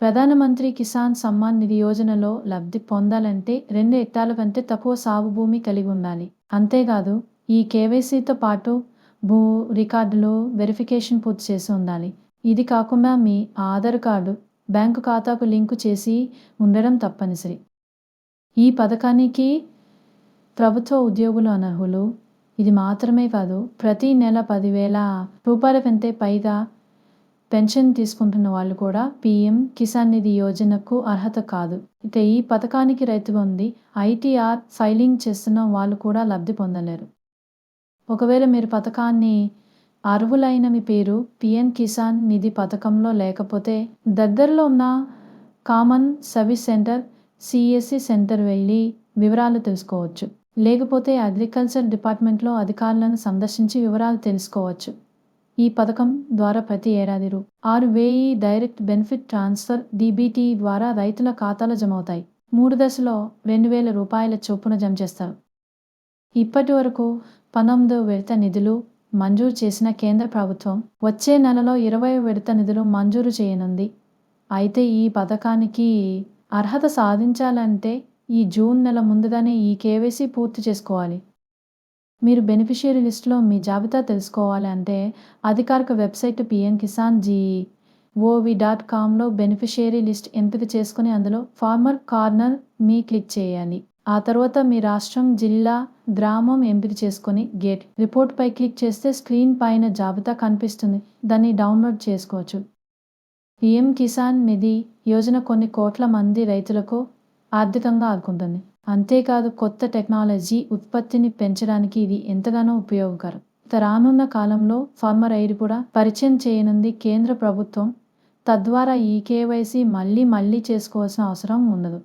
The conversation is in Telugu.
ప్రధానమంత్రి కిసాన్ సమ్మాన్ నిధి యోజనలో లబ్ధి పొందాలంటే రెండు హెక్టార్ల కంటే తక్కువ సాగు భూమి కలిగి ఉండాలి. అంతేకాదు ఈ కేవైసీతో పాటు భూ రికార్డులు వెరిఫికేషన్ పూర్తి చేసి ఉండాలి. ఇది కాకుండా మీ ఆధార్ కార్డు బ్యాంకు ఖాతాకు లింకు చేసి ఉండడం తప్పనిసరి. ఈ పథకానికి ప్రభుత్వ ఉద్యోగులు అనర్హులు? ఇది మాత్రమే కాదు ప్రతి నెల పదివేల రూపాయల కంటే పైగా పెన్షన్ తీసుకుంటున్న వాళ్ళు కూడా పీఎం కిసాన్ నిధి యోజనకు అర్హత కాదు. అయితే ఈ పథకానికి రైతు ఉంది ఐటీఆర్ ఫైలింగ్ చేస్తున్న వాళ్ళు కూడా లబ్ధి పొందలేరు. ఒకవేళ మీరు పథకాన్ని అర్హులైన మీ పేరు పిఎం కిసాన్ నిధి పథకంలో లేకపోతే దగ్గరలో ఉన్న common service centre CSC centre వెళ్ళి వివరాలు తెలుసుకోవచ్చు. లేకపోతే అగ్రికల్చర్ డిపార్ట్మెంట్లో అధికారులను సందర్శించి వివరాలు తెలుసుకోవచ్చు. ఈ పథకం ద్వారా ప్రతి ఏడాది రూ. ఆరు వేయి డైరెక్ట్ బెనిఫిట్ ట్రాన్స్ఫర్ డీబీటీ ద్వారా రైతుల ఖాతాలో జమ అవుతాయి మూడు దశలో రెండు వేల రూపాయల చొప్పున జమ చేస్తారు. ఇప్పటి వరకు పంతొమ్మిదో విడత నిధులు మంజూరు చేసిన కేంద్ర ప్రభుత్వం వచ్చే నెలలో ఇరవై విడత నిధులు మంజూరు చేయనుంది. అయితే ఈ పథకానికి అర్హత సాధించాలంటే ఈ జూన్ నెల ముందుగానే ఈ కేవైసీ పూర్తి చేసుకోవాలి. మీరు బెనిఫిషియరీ లిస్టులో మీ జాబితా తెలుసుకోవాలి అంటే అధికారిక website PM Kisan G O V dot కామ్లో beneficiary list ఎంపిక చేసుకుని అందులో ఫార్మర్ కార్నర్ మీ క్లిక్ చేయాలి. ఆ తర్వాత మీ రాష్ట్రం జిల్లా గ్రామం ఎంపిక చేసుకొని గేట్ రిపోర్ట్పై క్లిక్ చేస్తే స్క్రీన్ పైన జాబితా కనిపిస్తుంది. దాన్ని డౌన్లోడ్ చేసుకోవచ్చు. పిఎం కిసాన్ నిధి యోజన కొన్ని కోట్ల మంది రైతులకు ఆర్థికంగా ఆదుకుంటుంది. అంతేకాదు కొత్త టెక్నాలజీ ఉత్పత్తిని పెంచడానికి ఇది ఎంతగానో ఉపయోగకరం. రానున్న కాలంలో ఫార్మర్ ఐడి కూడా పరిచయం చేయనుంది కేంద్ర ప్రభుత్వం. తద్వారా ఈ కేవైసీ మళ్ళీ మళ్ళీ చేసుకోవాల్సిన అవసరం ఉండదు.